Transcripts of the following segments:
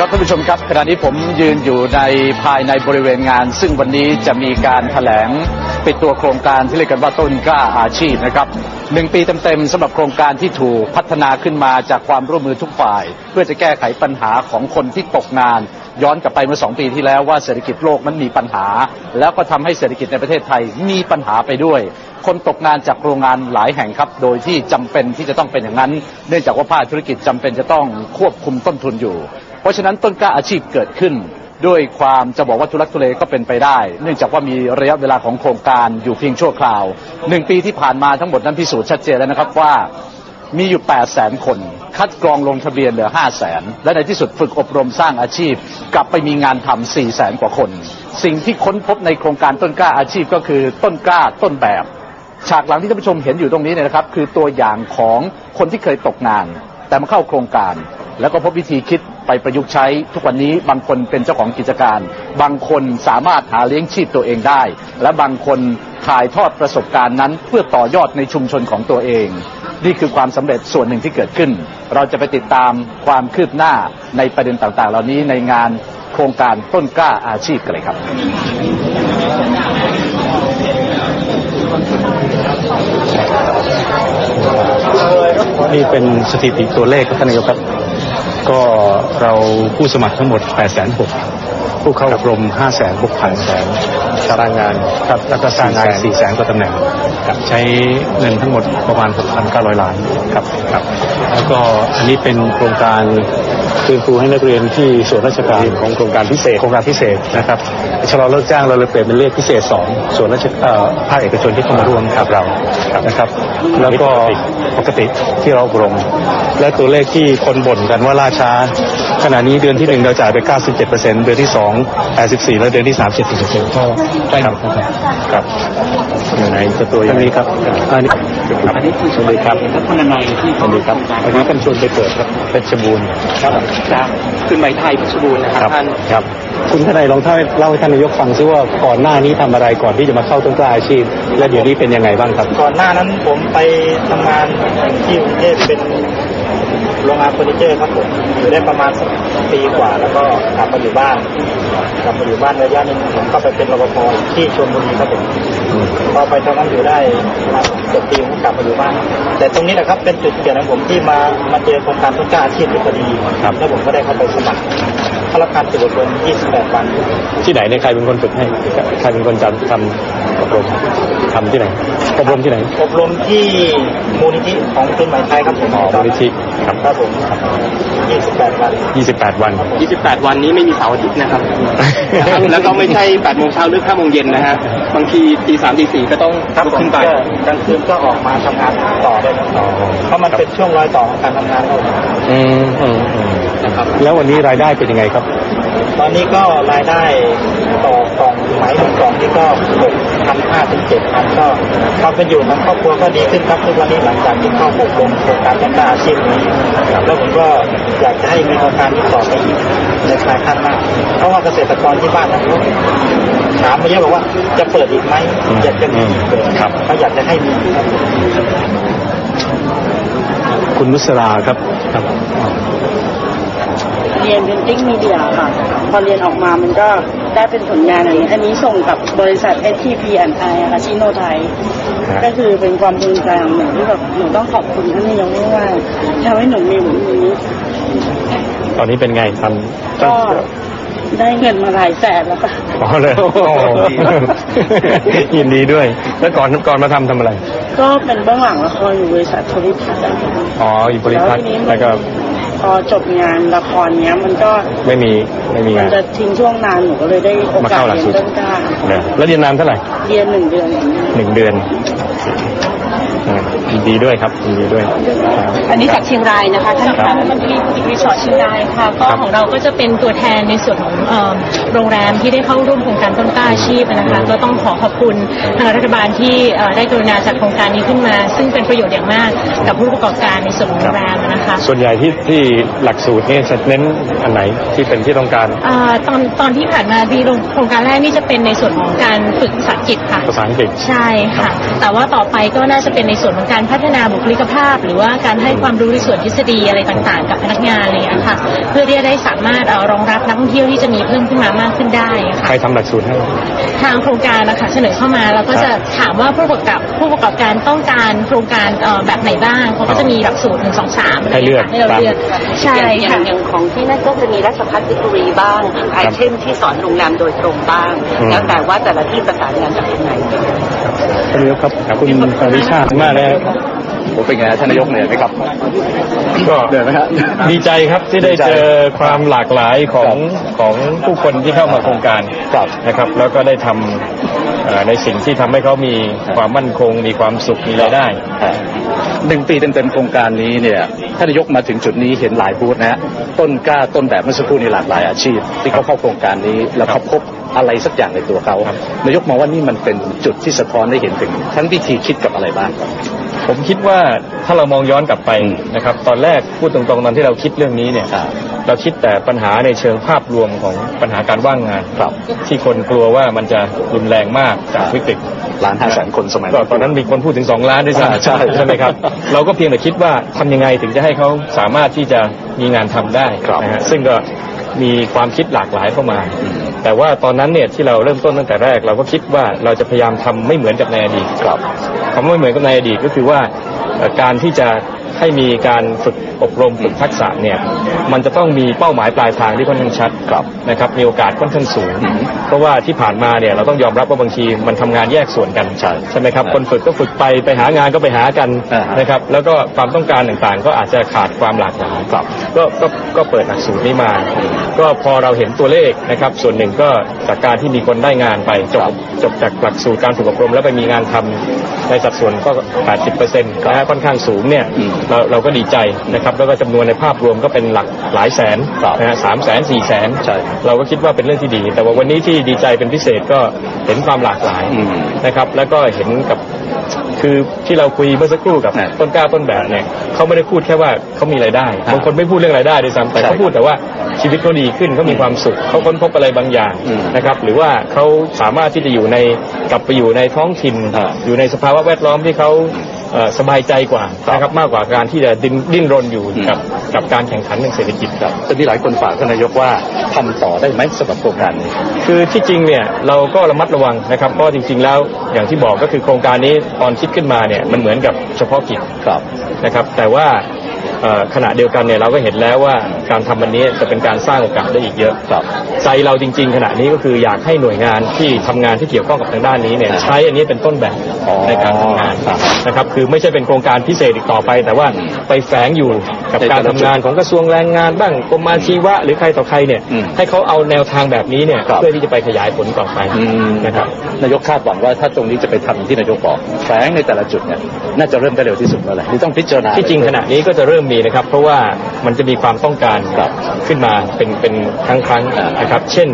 ครับท่านผู้ชมครับขณะนี้ผมยืนอยู่ในภายในบริเวณงาน ซึ่งวันนี้จะมีการแถลงปิดตัวโครงการที่เรียกกันว่าต้นกล้าอาชีพนะครับหนึ่งปีเต็มๆสำหรับโครงการที่ถูกพัฒนาขึ้นมาจากความร่วมมือทุกฝ่าย เพื่อจะแก้ไขปัญหาของคนที่ตกงาน ย้อนกลับไปเมื่อสองปีที่แล้วว่าเศรษฐกิจโลกนั้นมีปัญหา แล้วก็ทำให้เศรษฐกิจในประเทศไทยมีปัญหาไปด้วย คนตกงานจากโรงงานหลายแห่งครับ โดยที่จำเป็นที่จะต้องเป็นอย่างนั้น เนื่องจากว่าภาคธุรกิจจำเป็นจะต้องควบคุมต้นทุนอยู่ ราะฉะนั้นต้นกล้าอาชีพเกิดขึ้น ด้วยความจะบอกว่าทุลักทุเลก็เป็นไปได้ เนื่องจากว่ามีระยะเวลาของโครงการอยู่เพียงชั่วคราวหนึ่งปีที่ผ่านมาทั้งหมดนั้นพิสูจน์ชัดเจนแล้วนะครับว่ามีอยู่ 8 0 0แสนคน คัดกรองลงทะเบียนเหลือ 5 0 0แสนและในที่สุดฝึกอบรมสร้างอาชีพ กลับไปมีงานทำ 4 0 0แสนกว่าคน สิ่งที่ค้นพบในโครงการต้นกล้าอาชีพก็คือต้นกล้าต้นแบบ ฉากหลังที่ท่านผู้ชมเห็นอยู่ตรงนี้เนี่ยนะครับ คือตัวอย่างของคนที่เคยตกงาน แต่มาเข้าโครงการ แล้วก็พบวิธีคิด ไปประยุกต์ใช้ ทุกวันนี้บางคนเป็นเจ้าของกิจการ บางคนสามารถหาเลี้ยงชีพตัวเองได้ และบางคนถ่ายทอดประสบการณ์นั้น เพื่อต่อยอดในชุมชนของตัวเอง นี่คือความสำเร็จส่วนหนึ่งที่เกิดขึ้น เราจะไปติดตามความคืบหน้าในประเด็นต่างๆ เหล่านี้ในงานโครงการต้นกล้าอาชีพกันเลยครับนี่เป็นสถิติตัวเลขครับท่านนายกครับ ก็เราผู้สมัครทั้งหมด8 6 0 0 0ผู้เข้าอบรม 5 6 0 0 0แสน สร้างงานครับแล้วก็สร้างงาน4 0 0 0 0 0กว่าตำแหน่งครับใช้เงินทั้งหมดประมาณ 6,900 ล้านครับครับ แล้วก็อันนี้เป็นโครงการคืนครูให้นักเรียนที่ส่วนราชการของโครงการพิเศษโครงการพิเศษนะครับชะลอเลิกจ้างเราเลยเปลี่ยนเป็นเลขพิเศษ 2 ส่วนราชเอ่อภาคเอกชนที่เข้ามาร่วมกับเรานะครับ แล้วก็ปกติที่เราอบรม และตัวเลขที่คนบ่นกันว่าล่าช้า ขณะนี้เดือนที่หนึ่งเราจ่ายไป 97%เดือนที่สอง84 แล้วเดือนที่สาม70%ก็ใช่ครับครับไหนจะตัวอย่างนี้ครับอันนี้ครับอันนี้คือสวัสดีครับทัศนนัยที่สวัสดีครับวันนี้กันชวนไปเปิดครับเป็นชรบูรณ์ครับจากขึ้นไหมไทยเพชรบูรณ์นะครับท่านครับ คุณทนายลองเล่าให้ท่านนายกฟังซิว่าก่อนหน้านี้ทำอะไรก่อนที่จะมาเข้าต้นกล้าอาชีพ และเดี๋ยวนี้เป็นยังไงบ้างครับ ก่อนหน้านั้นผมไปทำงานที่กรุงเทพเป็น โรงงานเฟอร์นิเจอร์ครับผมอยู่ได้ประมาณสักปีกว่า แล้วก็กลับมาอยู่บ้านกลับมาอยู่บ้านระยะหนึงผมก็ไปเป็นรปภที่ชลบุรีครับผมพอไปตอนนั้นอยู่ได้ประมาณเกือบปีผมก็กลับมาอยู่บ้าน แต่ตรงนี้แหละครับเป็นจุดเปลี่ยนของผมที่มามาเจอโครงการต้นกล้าอาชีพที่พอดีครับแล้วผมก็ได้เข้าไปสมัคร เข้ารับการฝึกอบรม 28 วัน ที่ไหนเนี่ยใครเป็นคนฝึกให้ ใครเป็นคนจัดทำอบรมทำที่ไหน อบรมที่ไหน อบรมที่มูลนิธิของเป็นไหมไทยครับผมอ๋อมูลนิธิครับครับผม 28 วัน 28 วัน 28 วันนี้ไม่มีเสาร์อาทิตย์นะครับ แล้วก็ไม่ใช่8โมงเช้าหรือ5โมงเย็นนะฮะ บางทีตีสามตีสี่ก็ต้องครับลุกผมขึ้นไปก็กลางคืนก็ออกมาทำงานต่อได้ครับเพราะมันเป็นช่วงรอยต่อของการทำงานครับผมอืมอืมอืม นะครับ แล้ววันนี้รายได้เป็นยังไงครับ ตอนนี้ก็รายได้ต่อกล่องไหมหนึ่งกล่องนี่ก็6 0 0 5ถึง7,000ก็ความเป็นอยู่ของครอบครัวก็ดีขึ้นครับทุกวันนี้หลังจากที่เข้าอบรมโครงการพัฒนาอาชีพนี้แล้วผมก็อยากจะให้มีโครงการนี้ต่อไปอีกในภายข้างหน้าเพราะว่าเกษตรกรที่บ้านนั้นเขาถามมาเยอะบอกว่าจะเปิดอีกไหมอยากจะมีอีกเปิดครับเขาอยากจะให้มีครับคุณนุสราครับครับ เรียนเป็นติ๊กมีเดียค่ะ พอเรียนออกมามันก็ได้เป็นผลงานอะไรอย่างนี้ อันนี้ส่งกับบริษัท STP อันไทยค่ะชิโนไทย ก็คือเป็นความภูมิใจของหนูที่แบบหนูต้องขอบคุณท่านนายกมากๆทำให้หนูมีวันนี้ ตอนนี้เป็นไงทำก็ได้เงินมาหลายแสนแล้วค่ะ อ๋อเลยโอ้โหยินดีด้วย แล้วก่อนก่อนมาทำทำอะไร ก็เป็นเบื้องหลังละครอยู่บริษัทโทริพัฒน์อะค่ะอ๋ออยู่บริษัททีนี้แล้วก็ พอจบงานละครเนี้ยมันก็ไม่มีไม่มีมังานนจะทิ้งช่วงนานหนูก็เลยได้โอมากาสเข้าหลักเรียสูนตรต้นกล้าเนี่ยแล้วเรียนนานเท่าไหร่เรียนหนึ่งเดือนอย่างนี้หนึ่งเดือนอืม ยินดีด้วยครับยินดีด้วยครับ อันนี้จากเชียงรายนะคะท่านครัคะบมันมีรีสอร์ทเชียงรายค่ะ ก็ครับของเราก็จะเป็นตัวแทนในส่วนของเอ่อโรงแรมที่ได้เข้าร่วมโครงการต้นกล้าอาชีพนะคะ ก็ต้องขอขอบคุณทางรัฐบาลที่เอ่อได้กรุณาจัดโครงการนี้ขึ้นมา ซึ่งเป็นประโยชน์อย่างมากกับผู้ประกอบการในส่วนของโรงแรมนะคะ ส่วนใหญ่ที่ที่หลักสูตรนี่จะเน้นอันไหนที่เป็นที่ต้องการ อ่าตอนตอนที่ผ่านมาที่โครงการแรกนี่จะเป็นในส่วนของการฝึกภาษาอังกฤษค่ะ ภาษาอังกฤษ ใช่ค่ะ แต่ว่าต่อไปก็น่าจะเป็นในส่วนของการพัฒนาบุคลิกภาพ หรือว่าการให้ความรู้ในส่วนทฤษฎีอะไรต่างๆ กับพนักงานอะไรอย่างเงี้ยค่ะ เพื่อที่จะได้สามารถเอ่อรองรับนักท่องเที่ยวที่จะมีเพิ่มขึ้นมามากขึ้นได้ค่ะ ใครทำหลักสูตรให้ ทางโครงการนะคะเสนอเข้ามาแล้วก็จะถามว่าผู้ประกอบผู้ประกอบการต้องการโครงการเอ่อแบบไหนบ้างเขาก็จะมีหลักสูตรหนึ่งสองสามให้เลือก ให้เราเลือกใช่อย่างค่ะอย่างของที่นั่นก็จะมีราชพัฒวิกตอรีบ้างไอเทมที่สอนโรงแรมโดยตรงบ้าง อืม แล้วแต่ว่าแต่ละที่ประสานงานจากทางไหน ท่านนายกครับคุณปริชาติมากเลย ผมเป็นไงฮะท่านนายกเหนื่อยไหมครับก็เหนื่อยไหมฮะดีใจครับที่ได้ดีใจเจอความหลากหลายของของผู้คนที่เข้ามาโครงการครับนะครับ แล้วก็ได้ทำเอ่อในสิ่งที่ทำให้เขามีความมั่นคง มีความสุขมีรายได้อ่าหนึ่งปีเต็มๆโครงการนี้เนี่ยท่านนายกมาถึงจุดนี้เห็นหลายบูธนะฮะต้นกล้าต้นแบบเมื่อสักครู่นี้หลากหลายอาชีพ ที่เขาเข้าโครงการนี้แล้วเขาพบอะไรสักอย่างในตัวเขาครับนายกมองว่านี่มันเป็นจุดที่สะท้อนได้เห็นถึงทั้งวิธีคิดกับอะไรบ้าง ผมคิดว่าถ้าเรามองย้อนกลับไปอืมนะครับ ตอนแรกพูดตรงๆตอนที่เราคิดเรื่องนี้เนี่ยอ่าเราคิดแต่ปัญหาในเชิงภาพรวมของปัญหาการว่างงานครับที่คนกลัวว่ามันจะรุนแรงมากจากวิกฤตล้านห้าแสนคนสมัยก็ตอนนั้นมีคนพูดถึง2ล้านด้วยซ้อ่าใช่ำใช่ไหมครับ เราก็เพียงแต่คิดว่าทำยังไงถึงจะให้เขาสามารถที่จะมีงานทำได้ครับนะฮะซึ่งก็มีความคิดหลากหลายเข้ามาอืม แต่ว่าตอนนั้นเนี่ยที่เราเริ่มต้นตั้งแต่แรก เราก็คิดว่าเราจะพยายามทำไม่เหมือนกับในอดีตครับคำว่าไม่เหมือนกับในอดีตก็คือว่าการที่จะ ให้มีการฝึกอบรมฝึกทักษะเนี่ยมันจะต้องมีเป้าหมายปลายทางที่ค่อนข้างชัดครับนะครับมีโอกาสค่อนข้างสูงอืมเพราะว่าที่ผ่านมาเนี่ยเราต้องยอมรับว่าบางทีมันทำงานแยกส่วนกันใช่ใช่ไหมครับใช่คนฝึกก็ฝึกไปไปหางานก็ไปหากันอ่าฮะนะครับแล้วก็ความต้องการต่างๆ ก็อาจจะขาดความหลากหลายครับก็ก็ก็เปิดหลักสูตรนี้มา ก็พอเราเห็นตัวเลขนะครับส่วนหนึ่งก็จากการที่มีคนได้งานไปจบจบจากหลักสูตรการฝึกอบรมแล้วไปมีงานทำในสัดส่วนก็ 80%นะฮะค่อนข้างสูงเนี่ยอืมเราเราก็ดีใจนะครับแล้วก็จำนวนในภาพรวมก็เป็นหลักหลายแสนครับนะฮะสามแสนสี่แสนใช่เราก็คิดว่าเป็นเรื่องที่ดี แต่ว่าวันนี้ที่ดีใจเป็นพิเศษก็เห็นความหลากหลายอืมนะครับ แล้วก็เห็นกับคือที่เราคุยเมื่อสักครู่กับอ่าต้นกล้าต้นแบบเนี่ยเขาไม่ได้พูดแค่ว่าเขามีรายได้อ่าบางคนไม่พูดเรื่องรายได้ด้วยซ้ำแต่ใช่เขาพูดแต่ว่าชีวิตเขาดีขึ้นเขามีความสุขเขาค้นพบอะไรบางอย่างอืมนะครับ หรือว่าเขาสามารถที่จะอยู่ในกลับไปอยู่ในท้องถิ่นอ่าอยู่ในสภาวะแวดล้อมที่เขาเอ่อ สบายใจกว่านะครับมากกว่าการที่จะดิ้นดิ้นรนอยู่อืมกับกับการแข่งขันทางเศรษฐกิจครับจะมีหลายคนฝากท่านนายกว่าทำต่อได้ไหมสำหรับโครงการนี้คือที่จริงเนี่ยเราก็ระมัดระวังนะครับเพราะจริง ๆ แล้วอย่างที่บอกก็คือโครงการนี้ตอนคิดขึ้นมาเนี่ยมันเหมือนกับเฉพาะกิจครับนะครับ แต่ว่าเอ่อ ขณะเดียวกันเนี่ยเราก็เห็นแล้วว่าการทำวันนี้จะเป็นการสร้างโอกาสได้อีกเยอะครับใจเราจริง ๆ ขณะนี้ก็คืออยากให้หน่วยงานที่ทำงานที่เกี่ยวข้องกับทางด้านนี้เนี่ยใช้อันนี้เป็นต้นแบบอ๋อในการทำงานครับนะครับคือไม่ใช่เป็นโครงการพิเศษอีกต่อไป แต่ว่าไปแฝงอยู่ กับการทำงานของกระทรวงแรงงานบ้างกรมอาชีวะหรือใครต่อใครเนี่ยอืมให้เขาเอาแนวทางแบบนี้เนี่ยครับเพื่อที่จะไปขยายผลต่อไปอืมนะครับนายกคาดหวังว่าถ้าตรงนี้จะไปทำอย่างที่นายกบอกแฝงในแต่ละจุดเนี่ยน่าจะเริ่มได้เร็วที่สุดแล้วแหละนี่ต้องพิจารณาที่จริงขณะนี้ก็จะเริ่มมีนะครับ เพราะว่ามันจะมีความต้องการครับขึ้นมาเป็นเป็นครั้งครั้งๆอ่านนะครับ เช่น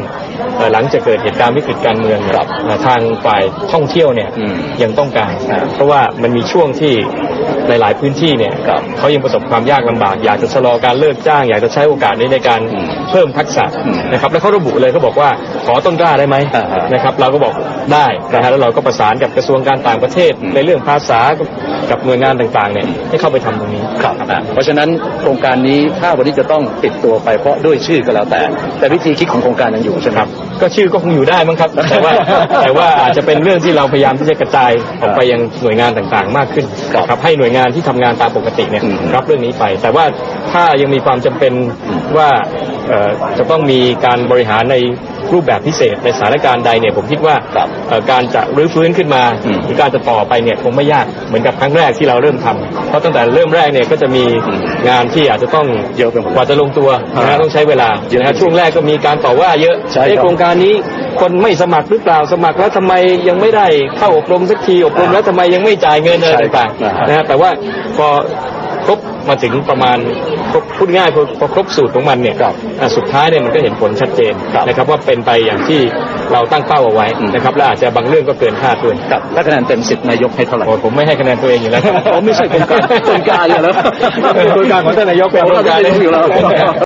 เอ่อหลังจากเกิดเหตุการณ์วิกฤตการเมืองครับเอ่อทางฝ่ายท่องเที่ยวเนี่ยอืมยังต้องการอ่าเพราะว่ามันมีช่วงที่หลาย ๆ พื้นที่เนี่ยครับเขายังประสบความยากลำบาก อยากจะชะลอการเลิกจ้าง อยากจะใช้โอกาสนี้ในการอืมเพิ่มทักษะอืมนะครับ แล้วเขาระบุเลยเขาบอกว่าขอต้นกล้าได้ไหมอ่าฮะนะครับเราก็บอกได้นะฮะแล้วเราก็ประสานกับกระทรวงการต่างประเทศอืมในเรื่องภาษากับหน่วยงานต่าง ๆ เนี่ยให้เข้าไปทำตรงนี้ครับอะเพราะฉะนั้นโครงการนี้ถ้าวันนี้จะต้องปิดตัวไปเพราะด้วยชื่อก็แล้วแต่ แต่วิธีคิดของโครงการยังอยู่ใช่ไหมครับ ก็ชื่อก็คงอยู่ได้มั้งครับ แต่ว่าแต่ว่าอาจจะเป็นเรื่องที่เราพยายามที่จะกระจายออกไปยังหน่วยงานต่างๆ มากขึ้นครับนะครับให้หน่วยงานที่ทำงานตามปกติเนี่ยอืมรับเรื่องนี้ไป แต่ว่าถ้ายังมีความจำเป็นอืมว่าเอ่อจะต้องมีการบริหารใน รูปแบบพิเศษในสถานการณ์ใดเนี่ยผมคิดว่าครับเอ่อการจะรื้อฟื้นขึ้นมาอืมหรือการจะต่อไปเนี่ยคงไม่ยากเหมือนกับครั้งแรกที่เราเริ่มทำเพราะตั้งแต่เริ่มแรกเนี่ยก็จะมีอืมงานที่อาจจะต้องเยอะไปหมดกว่าจะลงตัวนะฮะต้องใช้เวลาเยอะนะฮะช่วงแรกก็มีการต่อว่าเยอะใช่ครับเอ๊ะโครงการนี้คนไม่สมัครหรือเปล่าสมัครแล้วทำไมยังไม่ได้เข้าอบรมสักทีอบรมแล้วทำไมยังไม่จ่ายเงินอะไรใช่ครับต่างๆนะฮะแต่ว่าพอครบ มาถึงประมาณครบพูดง่ายพอพอครบสูตรของมันเนี่ยครับอะสุดท้ายเนี่ยมันก็เห็นผลชัดเจนครับนะครับว่าเป็นไปอย่างที่เราตั้งเป้าเอาไว้อืมนะครับและอาจจะบางเรื่องก็เกินคาดด้วยครับถ้าคะแนนเต็มสิบนายกให้เท่าไหร่โอ้ผมไม่ให้คะแนนตัวเองอยู่แล้วครับอ๋อไม่ใช่โครงการโครงการเนี่ยเหรอโครงการของท่านนายกเป็นโครงการโครงการนายกอยู่แล้ว